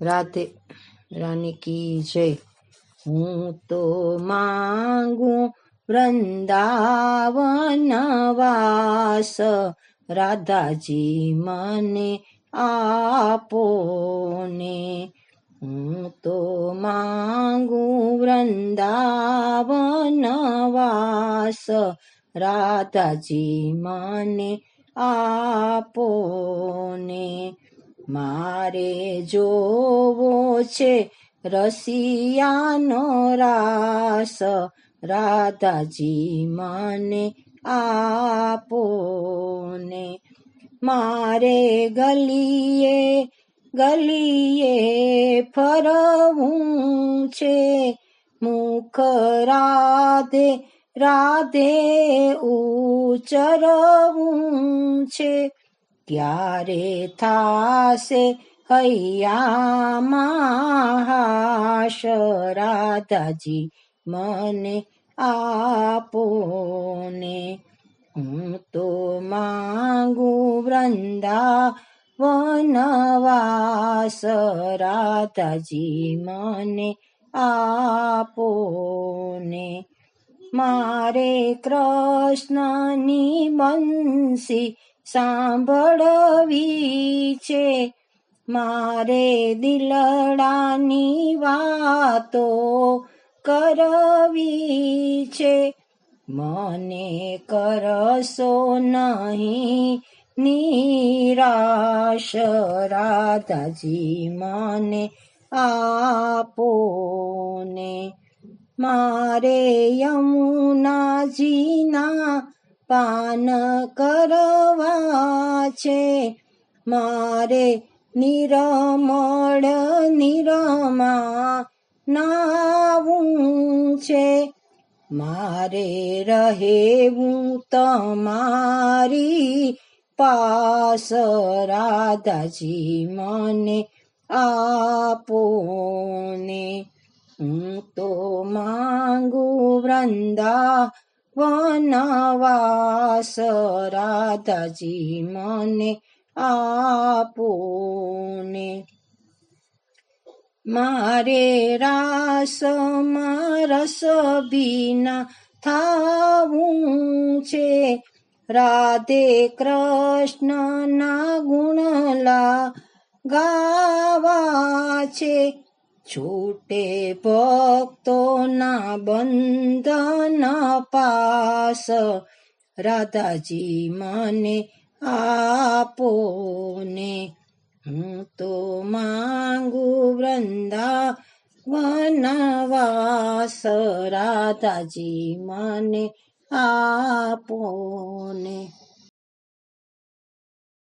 રાધે રાની કી જય. હું તો માંગુ વૃંદાવન વાસ. રાધાજી મને આપો ને હું તો માંગુ વૃંદાવન વાસ. રાધાજી મને આપો ને મારે જોવો છે રસિયાનો રાસ. રાધાજી મને આપો ને મારે ગલીએ ગલીએ ફરવું છે. મુખ રાધે રાધે ઉચરવું છે. ક્યારે થાશે હૈયામાં હાશ રાધાજી મને આપો ને હું તો માંગુ વૃંદા વનવાસ રાધાજી મને આપો ને મારે કૃષ્ણની બંસી સાંભળવી છે. મારે દિલડાની વાતો કરવી છે. મને કરશો નહીં, નિરાશ રાધાજી, મને આપો ને મારે યમુનાજીના પાન કરવા છે. મારે નિરમળ નિરમા નાવું છે. મારે રહેવું તમારી પાસ. રાધાજી મને આપો ને હું તો માંગુ વૃંદા વનવાસ રાધાજી મને આપોને મારે રાસમાં રસ બીના થાવું છે રાધે કૃષ્ણના ગુણલા ગાવા છે છૂટે ભક્તોના બંધન પાસ. રાધાજી મને આપો ને હું તો માંગુ વૃંદા વનવાસ રાધાજી મને આપો ને